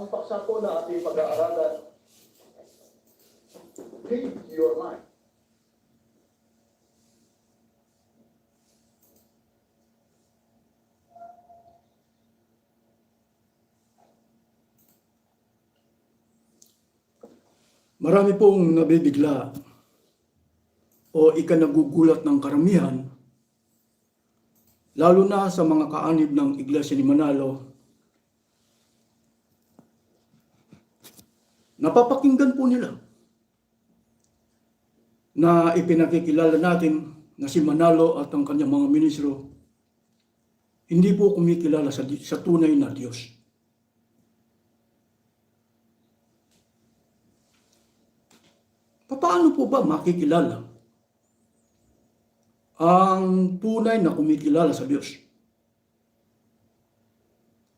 ang paksa po na ating pag-aaralan, Read Your Mind. Marami pong nabibigla o ikanagugulat ng karamihan, lalo na sa mga kaanib ng Iglesia ni Manalo, napapakinggan po nila na ipinakikilala natin na si Manalo at ang kanyang mga ministro hindi po kumikilala sa, sa tunay na Diyos. Paano po ba makikilala ang tunay na kumikilala sa Diyos?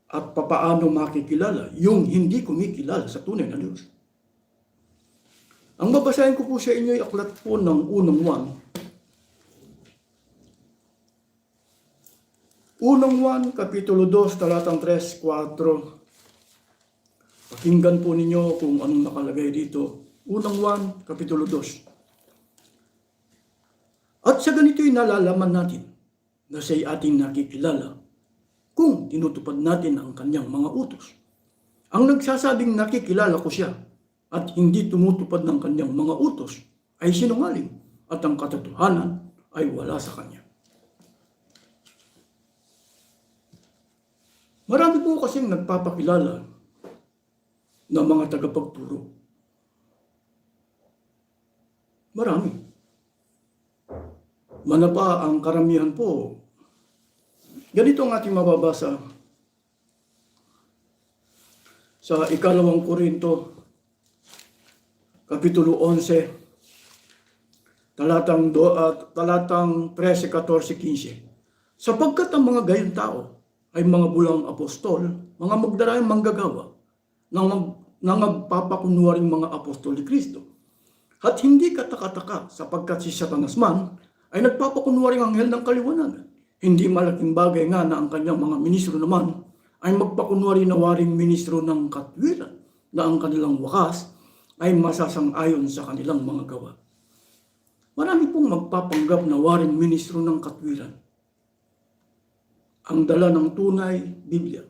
At papaano makikilala yung hindi kumikilala sa tunay na Diyos? Ang babasahin ko po sa inyo ay aklat po ng unang 1. Unang 1, Kapitulo 2, talatang 3, 4. Pakinggan po ninyo kung anong nakalagay dito. Unang 1, Kapitulo 2. At sa ganito'y nalalaman natin na siya'y ating nakikilala kung tinutupad natin ang kanyang mga utos. Ang nagsasabing nakikilala ko siya at hindi tumutupad ng kanyang mga utos ay sinungaling at ang katotohanan ay wala sa kanya. Marami po kasing nagpapakilala ng mga tagapagturo. Marami. Manapa ang karamihan po. Ganito ang ating mababasa sa ikalawang Korinto, Kapitulo 11, talatang, do, at talatang 13, 14, 15. Sapagkat ang mga gayong tao ay mga bulang apostol, mga magdarayang manggagawa, na, mag, magpapakunwaring mga apostol ni Kristo. At hindi katakataka sapagkat si Satanas man ay nagpapakunwaring anghel ng kaliwanagan. Hindi malaking bagay nga na ang kanyang mga ministro naman ay magpakunwari na waring ministro ng katwiran na ang kanilang wakas ay masasang-ayon sa kanilang mga gawa. Marami pong magpapanggap na waring ministro ng katwiran. Ang dala ng tunay, Biblia.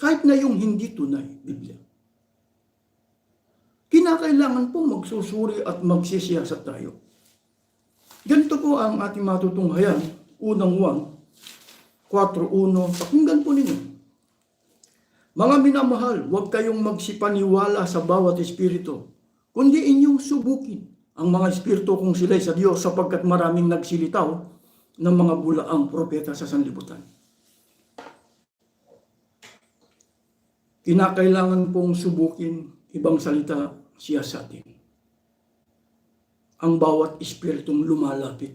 Kahit na yung hindi tunay, Biblia. Kinakailangan pong magsusuri at magsisiyasat tayo. Ganito po ang ating matutunghayan. Unang 1, 4.1. Pakinggan po ninyo. Mga minamahal, huwag kayong magsipaniwala sa bawat espiritu, kundi inyong subukin ang mga espiritu kung sila'y sa Diyos sapagkat maraming nagsilitaw ng mga bulaang propeta sa sanlibutan. Kinakailangan pong subukin, ibang salita, siya sa atin. Ang bawat espiritong lumalapit.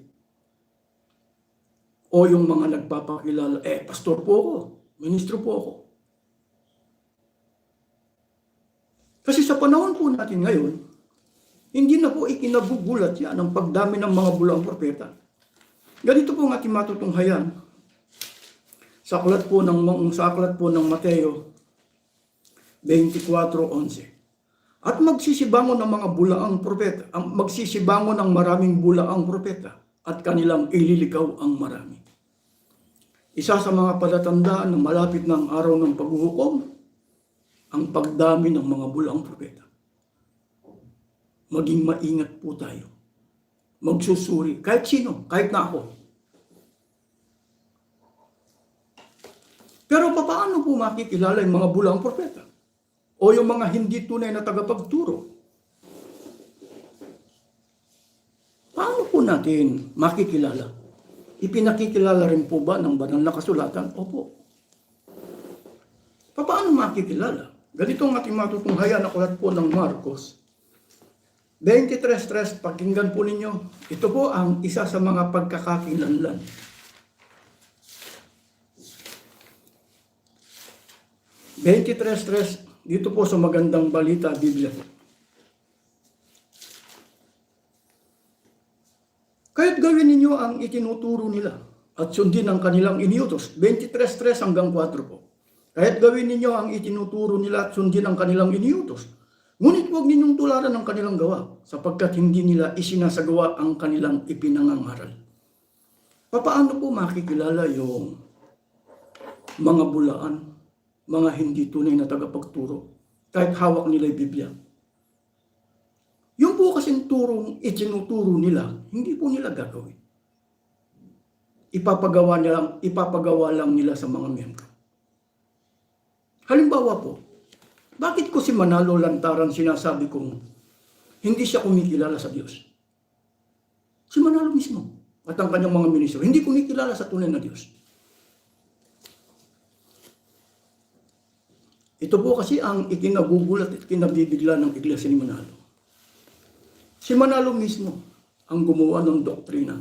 O yung mga nagpapakilala, eh, pastor po ako, ministro po ako. Kasi sa panahon po natin ngayon, hindi na po ikinagugulat yan ang pagdami ng mga bulaang propeta. Ganito po ang ating matutunghayan sa aklat po ng, sa aklat po ng Mateo 24.11. At magsisibango ng mga bulaang propeta, ang magsisibango ng maraming bulaang propeta at kanilang ililikaw ang marami. Isa sa mga palatandaan ng malapit ng araw ng paghuhukom, ang pagdami ng mga bulaang propeta. Maging maingat po tayo. Magsusuri. Kahit sino, kahit na ako. Pero paano po makikilala yung mga bulaang propeta? O yung mga hindi tunay na tagapagturo? Paano po natin makikilala? Ipinakikilala rin po ba ng banal na kasulatan? Opo. Paano makikilala? Ganito ang ating matutunghayan na kulat po ng Marcos. 23.3, pakinggan po ninyo. Ito po ang isa sa mga pagkakakilanlan. Twenty-tres, tres, dito po sa magandang balita, Biblia. Kahit gawin ninyo ang itinuturo nila at sundin ang kanilang iniutos, 23.3 hanggang 4 po. Kahit gawin ninyo ang itinuturo nila at sundin ang kanilang iniutos. Ngunit huwag ninyong tularan ang kanilang gawa sapagkat hindi nila isinasagawa ang kanilang ipinangangaral. Papaano po makikilala yung mga bulaan, mga hindi tunay na tagapagturo, kahit hawak nila yung Biblia? Yung po kasing turong itinuturo nila, hindi po nila gagawin. Ipapagawa, nila, ipapagawa lang nila sa mga miyembro. Halimbawa po, bakit ko si Manalo Lantaran sinasabi kong hindi siya kumikilala sa Diyos? Si Manalo mismo at ang kanyang mga ministro, hindi kumikilala sa tunay na Diyos. Ito po kasi ang ikinagugulat at kinabibigla ng iglesia ni Manalo. Si Manalo mismo ang gumawa ng doktrina.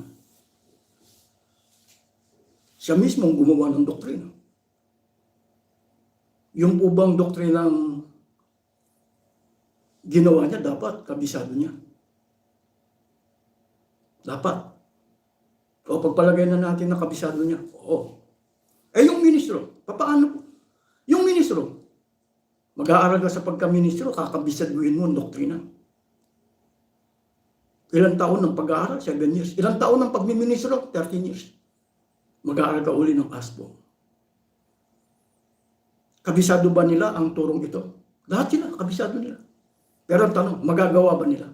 Siya mismo ang gumawa ng doktrina. Yung po bang doktrinang ginawa niya, dapat kabisado niya. Dapat. O pagpalagay na natin na kabisado niya. Oo. Eh yung ministro, papaano po? Yung ministro, mag-aaral ka sa pagka-ministro, kakabisaduhin mo ang doktrina. Ilang taon ng pag-aaral? 7 years. Ilang taon ng pagmiministro? 13 years. Mag-aaral ka uli ng ASPO. Kabisado ba nila ang turong ito? Lahat sila, kabisado nila. Pero ang tanong, magagawa ba nila?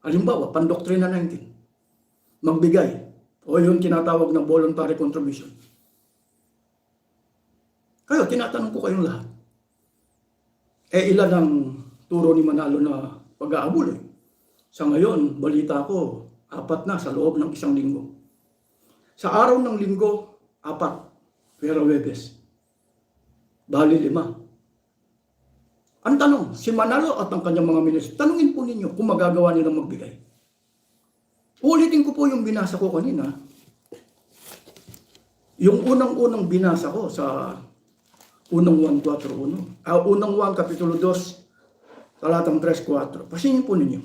Halimbawa, pandoktrina 19. Magbigay. O yung tinatawag na voluntary contribution. Kayo, tinatanong ko kayong lahat. Eh, ilan ang turo ni Manalo na pag-aabol eh? Sa ngayon, balita ko, apat na sa loob ng isang linggo. Sa araw ng linggo, apat. Pero Webes. Bali lima. Ang tanong, si Manalo at ang kanyang mga ministro, tanungin po ninyo kung magagawa nilang magbigay. Ulitin ko po yung binasa ko kanina. Yung unang-unang binasa ko sa unang 1.4.1. Ah, unang 1, Kapitulo 2, talatang 3.4. Pasingin po ninyo.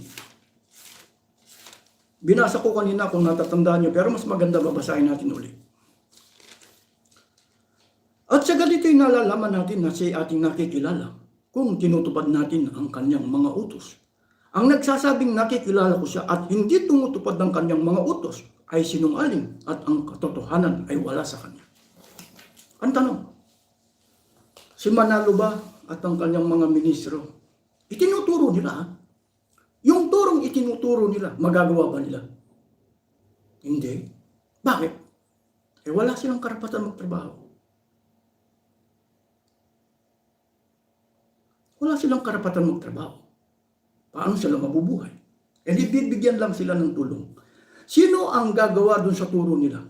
Binasa ko kanina kung natatandaan nyo, pero mas maganda babasahin natin ulit. At sa ganito'y nalalaman natin na si ating nakikilala kung tinutupad natin ang kanyang mga utos. Ang nagsasabing nakikilala ko siya at hindi tumutupad ng kanyang mga utos ay sinungaling at ang katotohanan ay wala sa kanya. Ang tanong, si Manalo ba at ang kanyang mga ministro, itinuturo nila ha? Yung turong itinuturo nila, magagawa ba nila? Hindi. Bakit? Eh wala silang karapatan magtrabaho. Wala silang karapatan magtrabaho. Paano sila mabubuhay? Eh di bibigyan lang sila ng tulong. Sino ang gagawa dun sa turo nila?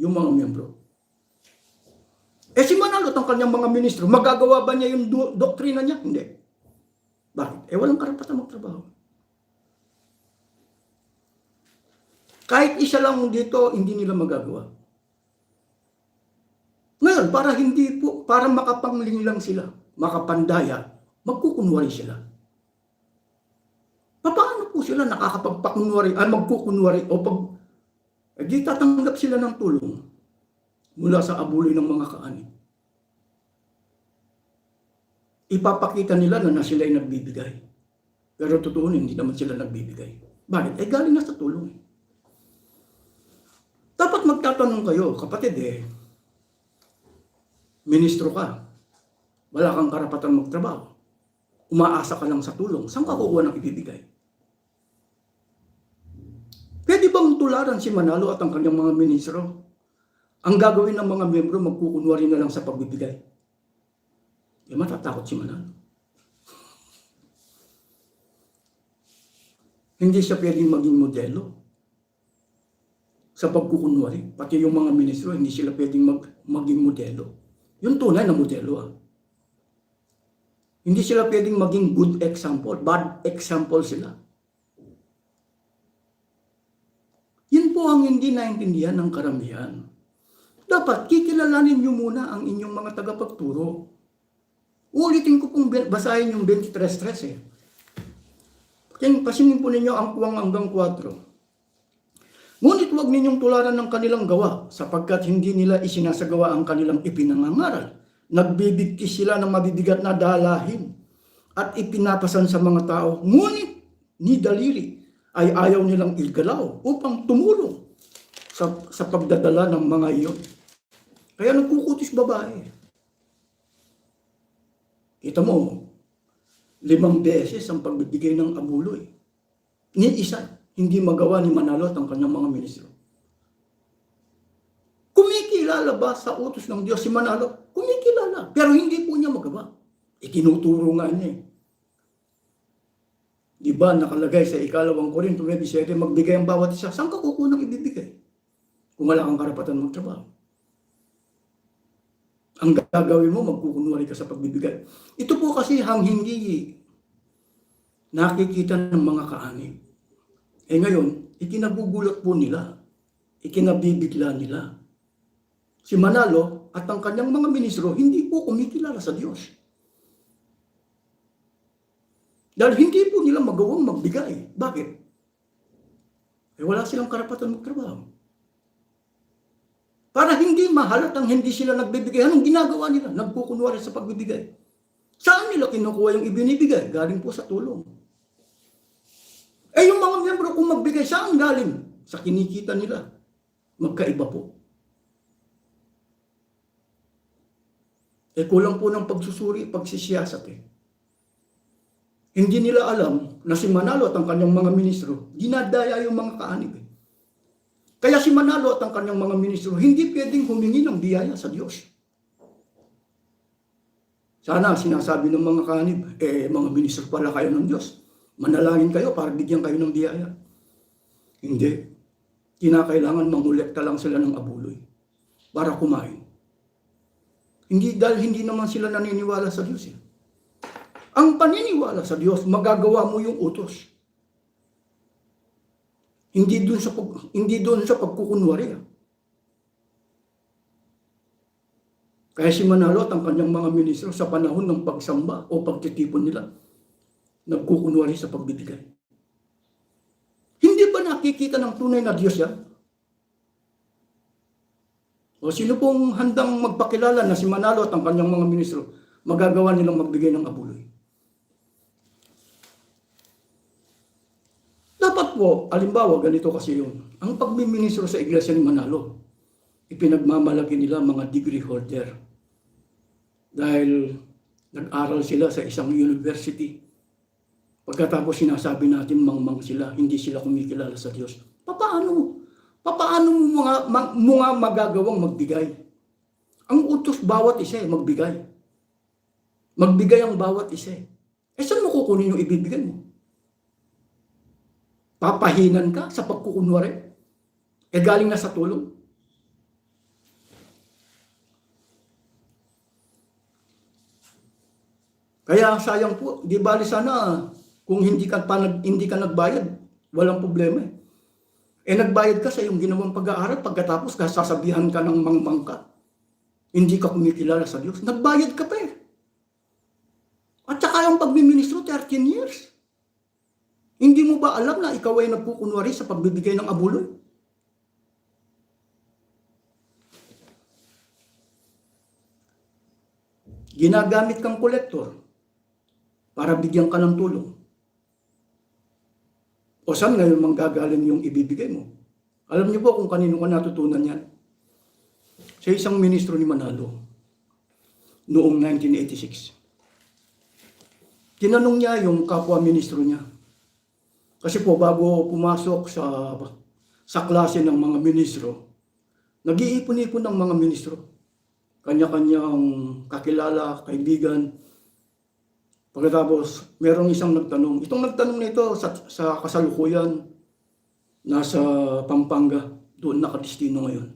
Yung mga miyembro. Eh si Manalo at ang kanyang mga ministro, magagawa ba niya yung do- doktrina niya? Hindi. Bakit? Eh walang karapatan magtrabaho. Kahit isa lang dito, hindi nila magagawa. Ngayon, para hindi po, para makapangling lang sila, makapandaya, magkukunwari sila. Paano po sila nakakapagpakunwari, ay magkukunwari, o pag, eh, di tatanggap sila ng tulong mula sa abuloy ng mga kaani. Ipapakita nila na, na sila ay nagbibigay. Pero totoo hindi naman sila nagbibigay. Bakit? Eh galing na sa tulong. eh. Dapat magtatanong kayo, kapatid eh, ministro ka, wala kang karapatan magtrabaho, umaasa ka lang sa tulong, saan ka kukuha ng ibibigay? Pwede bang tularan si Manalo at ang kanyang mga ministro? Ang gagawin ng mga miyembro, magkukunwari na lang sa pagbibigay. Eh, matatakot si Manalo. Hindi siya pwedeng maging modelo sa pagkukunwari. Pati yung mga ministro, hindi sila pwedeng mag, maging modelo. Yung tunay na modelo ah. Hindi sila pwedeng maging good example. Bad example sila. Yun po ang hindi naintindihan ng karamihan. Dapat kikilalanin nyo muna ang inyong mga tagapagturo. Ulitin ko pong basahin yung 23.3 eh. Pasingin po ninyo ang kuwang hanggang 4. Ngunit huwag ninyong tularan ng kanilang gawa sapagkat hindi nila isinasagawa ang kanilang ipinangangaral. Nagbibigkis sila ng mabibigat na dalahin at ipinapasan sa mga tao. Ngunit ni daliri ay ayaw nilang igalaw upang tumulong sa, sa pagdadala ng mga iyon. Kaya nagkukutis babae. Kita mo, limang beses ang pagbibigay ng abuloy. Ni isa, hindi magawa ni Manalo at ang kanyang mga ministro. Kumikilala ba sa utos ng Diyos si Manalo? Kumikilala. Pero hindi po niya magawa. Itinuturo nga niya eh. Di ba nakalagay sa ikalawang Korinto 27, magbigay ang bawat isa. Saan ka kukunang ibibigay? Kung wala kang karapatan magtrabaho. Ang gagawin mo, magkukunwari ka sa pagbibigay. Ito po kasi ang hindi nakikita ng mga kaanib. Eh ngayon, ikinagugulat po nila. Ikinabibigla nila. Si Manalo at ang kanyang mga ministro hindi po kumikilala sa Diyos. Dahil hindi po nila magawang magbigay. Bakit? Eh wala silang karapatan magtrabaho. Para hindi mahalatang hindi sila nagbibigay. Anong ginagawa nila? Nagkukunwari sa pagbibigay. Saan nila kinukuha yung ibinibigay? Galing po sa tulong. Eh yung mga miyembro kung magbigay, saan galing? Sa kinikita nila. Magkaiba po. Eh kulang po ng pagsusuri, pagsisiyasat eh. Hindi nila alam na si Manalo at ang kanyang mga ministro, dinadaya yung mga kaanib eh. Kaya si Manalo at ang kanyang mga ministro, hindi pwedeng humingi ng biyaya sa Diyos. Sana sinasabi ng mga kanib, eh mga ministro pala kayo ng Diyos. Manalangin kayo para bigyan kayo ng biyaya. Hindi. Kinakailangan mangulekta lang sila ng abuloy para kumain. Hindi dahil hindi naman sila naniniwala sa Diyos. Eh. Ang paniniwala sa Diyos, magagawa mo yung utos. Hindi doon sa pag, hindi doon sa pagkukunwari. ah. Kaya si Manalo at ang kanyang mga ministro sa panahon ng pagsamba o pagtitipon nila, nagkukunwari sa pagbibigay. Hindi ba nakikita ng tunay na Diyos yan? O sino pong handang magpakilala na si Manalo at ang kanyang mga ministro, magagawa nilang magbigay ng abuloy? Dapat po, alimbawa, ganito kasi yun. Ang pagmiministro sa iglesia ni Manalo, ipinagmamalaki nila mga degree holder. Dahil nag-aral sila sa isang university. Pagkatapos sinasabi natin mangmang sila, hindi sila kumikilala sa Diyos. Papaano? Papaano mo mga, mo nga magagawang magbigay? Ang utos bawat isa eh, magbigay. Magbigay ang bawat isa eh. Eh saan mo kukunin yung ibibigay mo? Papahinan ka sa pagkukunwari? Eh galing na sa tulong? Kaya sayang po, di bali sana kung hindi ka pa nag, hindi ka nagbayad, walang problema eh. Eh nagbayad ka sa iyong ginawang pag-aaral, pagkatapos sasabihan ka ng mangmang ka. Hindi ka kumikilala sa Diyos. Nagbayad ka pa eh. At saka yung pagmiministro, 13 years. Hindi mo ba alam na ikaw ay nagkukunwari sa pagbibigay ng abuloy? Ginagamit kang kolektor para bigyan ka ng tulong. O saan ngayon manggagaling yung ibibigay mo? Alam niyo po kung kanino ka natutunan yan? Sa isang ministro ni Manalo noong 1986. Tinanong niya yung kapwa-ministro niya. Kasi po bago pumasok sa sa klase ng mga ministro, nag-iipon-ipon ng mga ministro. Kanya-kanyang kakilala, kaibigan. Pagkatapos, merong isang nagtanong. Itong nagtanong na ito sa, sa kasalukuyan, nasa Pampanga, doon nakadistino ngayon.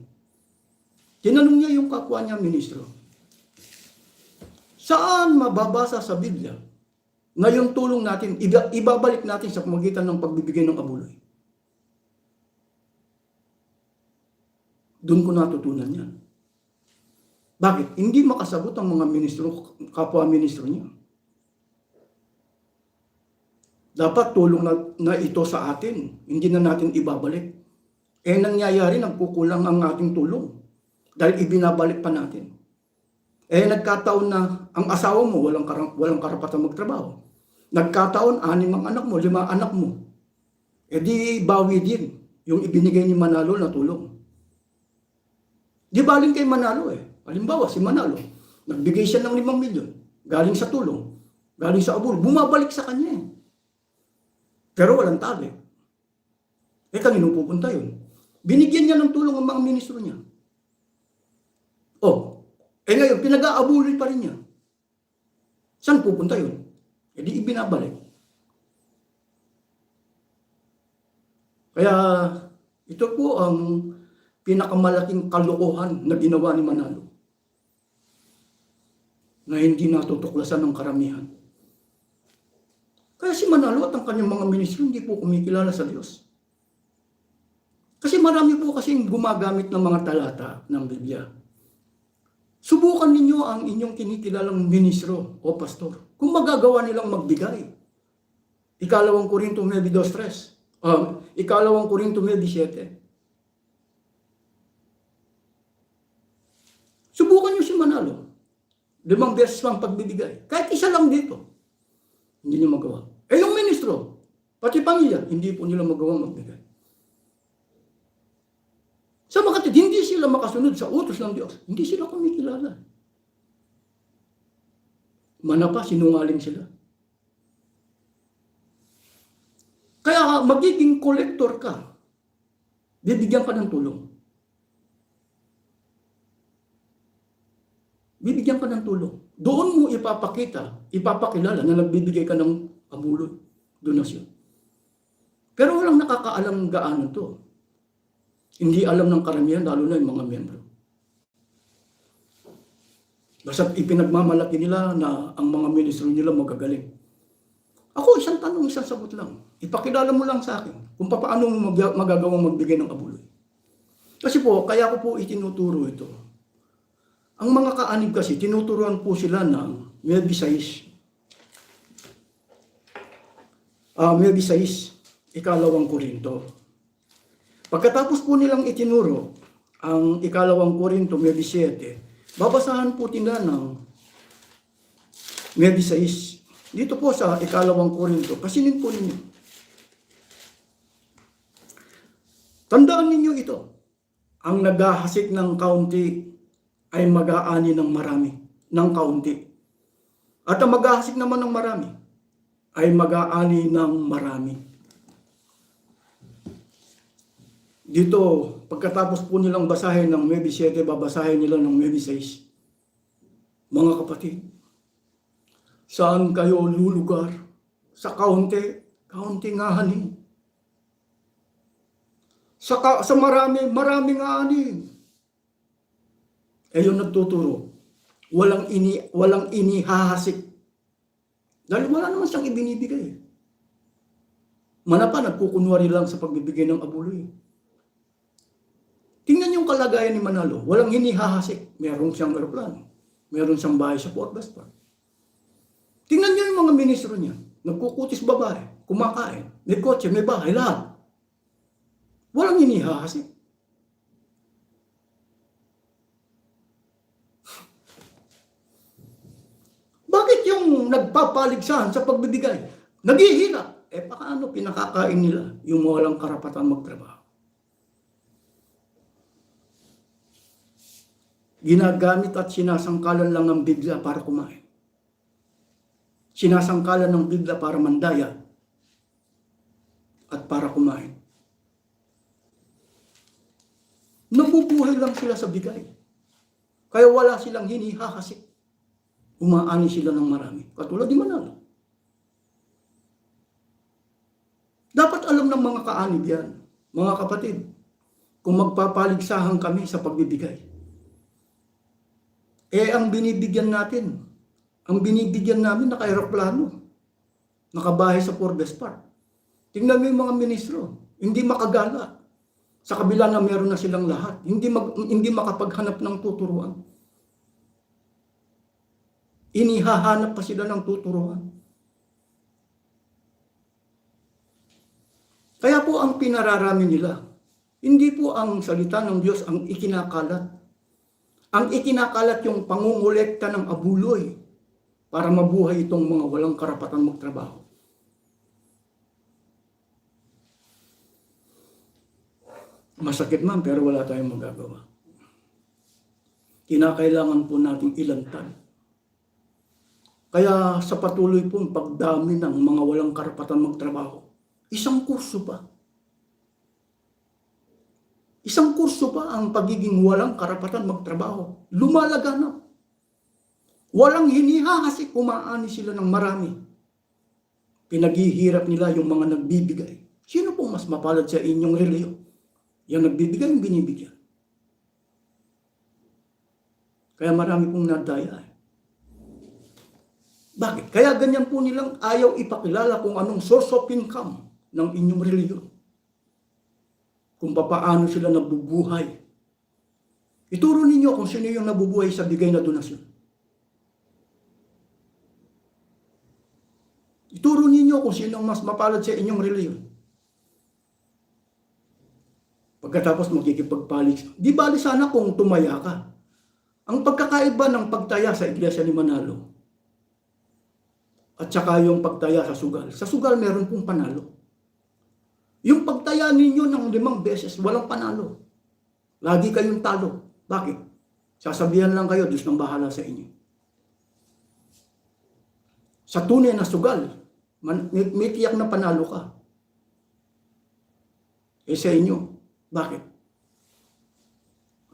Tinanong niya yung kapwa niya ministro, saan mababasa sa Biblia na yung tulong natin, iba- ibabalik natin sa pamagitan ng pagbibigay ng abuloy. Doon ko natutunan yan. Bakit? Hindi makasagot ang mga ministro, kapwa-ministro niya. Dapat tulong na, na ito sa atin, hindi na natin ibabalik. Eh nangyayari, nagkukulang ang ating tulong. Dahil ibinabalik pa natin. Eh, nagkataon na ang asawa mo walang, karang, walang karapatan magtrabaho. Nagkataon, anim ang anak mo, lima anak mo. Eh di bawi din yung ibinigay ni Manalo na tulong. Di baling kay Manalo eh. Halimbawa, si Manalo, nagbigay siya ng 5 milyon, galing sa tulong, galing sa abul, bumabalik sa kanya eh. Pero walang tali. Eh, kanino pupunta yun? Binigyan niya ng tulong ang mga ministro niya. Oh, eh ngayon, pinag-aabulin pa rin niya. Saan pupunta yun? Eh di ibinabalik. Kaya ito po ang pinakamalaking kalokohan na ginawa ni Manalo na hindi natutuklasan ng karamihan. Kaya si Manalo at ang kanyang mga ministro hindi po kumikilala sa Diyos. Kasi marami po kasing gumagamit ng mga talata ng Biblia. Subukan ninyo ang inyong kinikilalang ministro o pastor. Kung magagawa nilang magbigay. Ikalawang Korinto 9.2.3. Um, ikalawang Korinto 9.7. Subukan nyo si Manalo. Limang beses pang pagbibigay. Kahit isa lang dito. Hindi niya magawa. Ministro, pati pamilya, hindi po nila magawa magbigay. Sa makatid, hindi sila makasunod sa utos ng Diyos. Hindi sila kumikilala. Manapa, sinungaling sila. Kaya magiging kolektor ka. Bibigyan ka ng tulong. Bibigyan ka ng tulong. Doon mo ipapakita, ipapakilala na nagbibigay ka ng abuloy, donasyon. Pero walang nakakaalam gaano to. Hindi alam ng karamihan, lalo na yung mga membro. Basta ipinagmamalaki nila na ang mga ministro nila magagaling. Ako, isang tanong, isang sagot lang. Ipakilala mo lang sa akin kung paano mo mag- magagawang magbigay ng abuloy. Kasi po, kaya ko po itinuturo ito. Ang mga kaanib kasi, tinuturuan po sila ng maybe Ah, maybe size, ikalawang Korinto. Pagkatapos po nilang itinuro ang ikalawang Korinto, maybe 7, babasahan po nila ng maybe. Dito po sa ikalawang Korinto, kasinin po ninyo. Tandaan ninyo ito. Ang naghahasik ng kaunti ay mag-aani ng marami, ng kaunti. At ang maghahasik naman ng marami ay mag-aani ng marami. Dito, pagkatapos po nilang basahin ng maybe 7, babasahin nila ng maybe 6. Mga kapatid, saan kayo lulugar? Sa kaunti, kaunti nga hanin. Sa, ka, sa marami, maraming aanin. Eh yung nagtuturo, walang ini walang inihahasik. Dahil wala naman siyang ibinibigay. Manapa, nagkukunwari lang sa pagbibigay ng abuloy. Tingnan yung kalagayan ni Manalo. Walang hinihahasik. Meron siyang aeroplano. Meron siyang bahay sa Port Westport. Tingnan niyo yung mga ministro niya. Nagkukutis babae, kumakain, may kotse, may bahay, lahat. Walang hinihahasik. Bakit yung nagpapaligsahan sa pagbibigay? Naghihila. Eh, paano pinakakain nila yung walang karapatan magtrabaho? Ginagamit at sinasangkalan lang ng bigla para kumain. Sinasangkalan ng bigla para mandaya at para kumain. Nabubuhay lang sila sa bigay. Kaya wala silang hinihahasik. Umaani sila ng marami. Katulad ni Manalo. Dapat alam ng mga kaanib yan, mga kapatid, kung magpapaligsahan kami sa pagbibigay. Eh, ang binibigyan natin, ang binibigyan namin naka-aeroplano, nakabahay sa Forbes Park. Tingnan mo yung mga ministro, hindi makagala. Sa kabila na meron na silang lahat, hindi, mag, hindi makapaghanap ng tuturuan. Inihahanap pa sila ng tuturuan. Kaya po ang pinararami nila, hindi po ang salita ng Diyos ang ikinakalat. ang ikinakalat yung pangungulekta ng abuloy para mabuhay itong mga walang karapatan magtrabaho. Masakit man pero wala tayong magagawa. Kinakailangan po nating ilantad. Kaya sa patuloy pong pagdami ng mga walang karapatan magtrabaho, isang kurso pa. Isang kurso pa ang pagiging walang karapatan magtrabaho. Lumalaganap. Walang hiniha kasi kumaani sila ng marami. Pinaghihirap nila yung mga nagbibigay. Sino pong mas mapalad sa inyong reliyon? Yung nagbibigay, yung binibigyan. Kaya marami pong nadaya. Bakit? Kaya ganyan po nilang ayaw ipakilala kung anong source of income ng inyong reliyon. Kung papaano sila nabubuhay. Ituro ninyo kung sino yung nabubuhay sa bigay na donasyon. Ituro ninyo kung sino ang mas mapalad sa inyong reliyon. Pagkatapos magkikipagpalig. Di bali sana kung tumaya ka. Ang pagkakaiba ng pagtaya sa iglesia ni Manalo at saka yung pagtaya sa sugal. Sa sugal meron pong panalo. Yung pagtaya ninyo ng limang beses, walang panalo. Lagi kayong talo. Bakit? Sasabihan lang kayo, Diyos nang bahala sa inyo. Sa tunay na sugal, man, may, may tiyak na panalo ka. Eh sa inyo, bakit?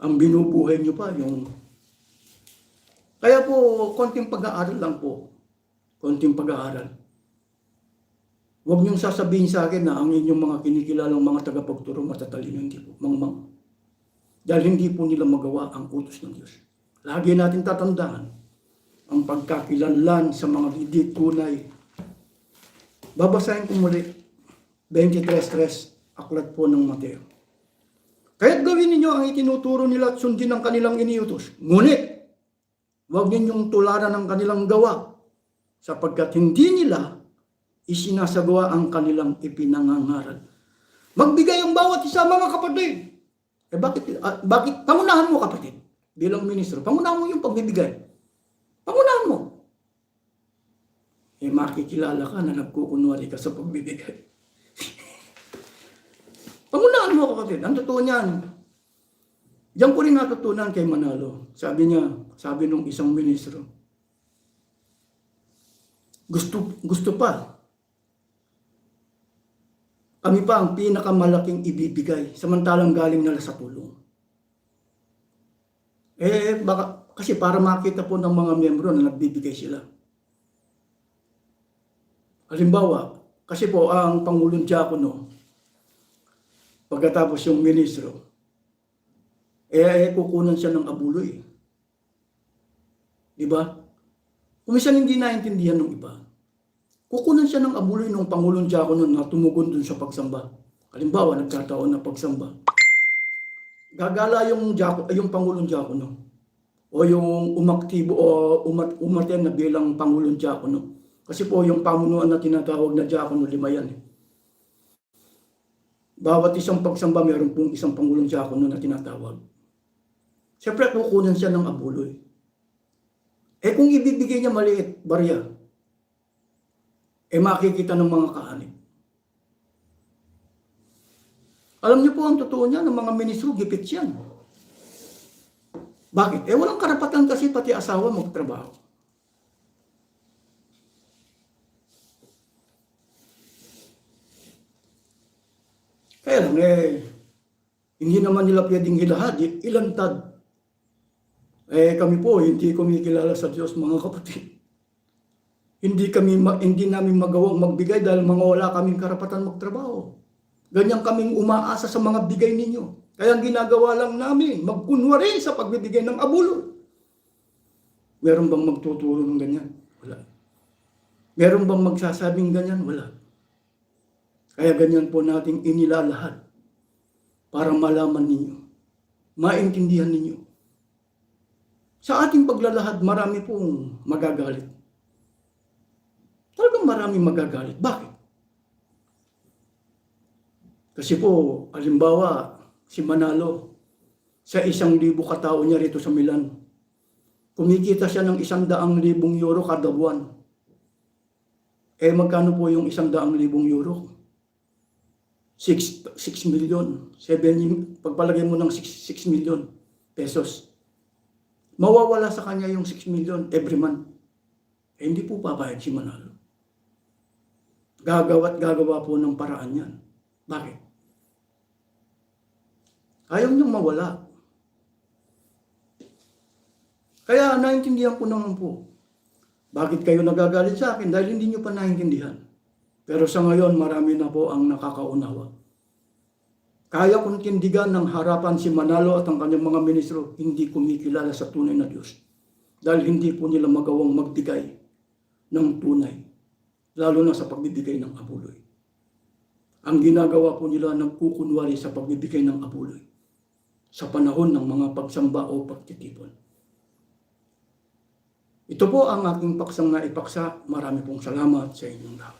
Ang binubuhay nyo pa, yung... Kaya po, konting pag-aaral lang po. Konting pag-aaral. Huwag niyong sasabihin sa akin na ang inyong mga kinikilalang mga tagapagturo matatalino, hindi po. Mangmang. Dahil hindi po nila magawa ang utos ng Diyos. Lagi natin tatandaan ang pagkakilanlan sa mga hindi tunay. Babasahin ko muli 23.3 aklat po ng Mateo. Kaya't gawin ninyo ang itinuturo nila at sundin ang kanilang iniutos. Ngunit, huwag ninyong tularan ang kanilang gawa sapagkat hindi nila isinasagawa ang kanilang ipinangangaral. Magbigay ang bawat isa mga kapatid. Eh bakit, ah, bakit? Pangunahan mo kapatid. Bilang ministro, pangunahan mo yung pagbibigay. Pangunahan mo. Eh makikilala ka na nagkukunwari ka sa pagbibigay. pangunahan mo kapatid. Ang totoo niyan. Diyan ko rin natutunan kay Manalo. Sabi niya, sabi nung isang ministro, gusto, gusto pa. Kami pa ang pinakamalaking ibibigay, samantalang galing nila sa tulong. Eh, baka, kasi para makita po ng mga miyembro na nagbibigay sila. Halimbawa, kasi po ang Pangulong Diakono, pagkatapos yung ministro, eh, eh kukunan siya ng abuloy. Di ba? Kung minsan hindi naintindihan ng iba, kukunan siya ng abuloy ng Pangulong Diakono na tumugon dun sa pagsamba. Halimbawa, nagkataon na pagsamba. Gagala yung, Diako, yung Pangulong Diakono o yung umaktibo o umat, umaten na bilang Pangulong Diakono. Kasi po yung pamunuan na tinatawag na Diakono, lima yan. Eh. Bawat isang pagsamba, meron pong isang Pangulong Diakono na tinatawag. Siyempre, kukunan siya ng abuloy. Eh kung ibibigay niya maliit, barya, eh makikita ng mga kaanib. Alam niyo po ang totoo niya ng mga ministro, gipit yan. Bakit? Eh walang karapatan kasi pati asawa magtrabaho. Kaya lang eh, hindi naman nila pwedeng hilahad, ilantad. Eh kami po, hindi kumikilala sa Diyos mga kapatid. Hindi kami hindi namin magawang magbigay dahil mga wala kaming karapatan magtrabaho. Ganyan kaming umaasa sa mga bigay ninyo. Kaya ang ginagawa lang namin, magkunwari sa pagbibigay ng abulo. Meron bang magtuturo ng ganyan? Wala. Meron bang magsasabing ganyan? Wala. Kaya ganyan po nating inilalahad para malaman ninyo, maintindihan ninyo. Sa ating paglalahad, marami pong magagalit. Talagang maraming magagalit. Bakit? Kasi po, alimbawa, si Manalo, sa isang libo katao niya rito sa Milan. Kumikita siya ng isang daang libong euro kada buwan. Eh magkano po yung isang daang libong euro? 6, 6 million. 7, pagpalagay mo ng 6, 6 million pesos. Mawawala sa kanya yung 6 million every month. Eh, hindi po papayag si Manalo. Gagawa't gagawa po ng paraan yan. Bakit? Ayaw niyang mawala. Kaya naintindihan ko naman po. Bakit kayo nagagalit sa akin? Dahil hindi niyo pa naintindihan. Pero sa ngayon, marami na po ang nakakaunawa. Kaya kong tindigan ng harapan si Manalo at ang kanyang mga ministro, hindi kumikilala sa tunay na Diyos. Dahil hindi po nila magawang magbigay ng tunay. Lalo na sa pagbibigay ng abuloy. Ang ginagawa po nila nagkukunwari sa pagbibigay ng abuloy sa panahon ng mga pagsamba o pagtitipon. Ito po ang aking paksang na ipaksa. Marami pong salamat sa inyong lahat.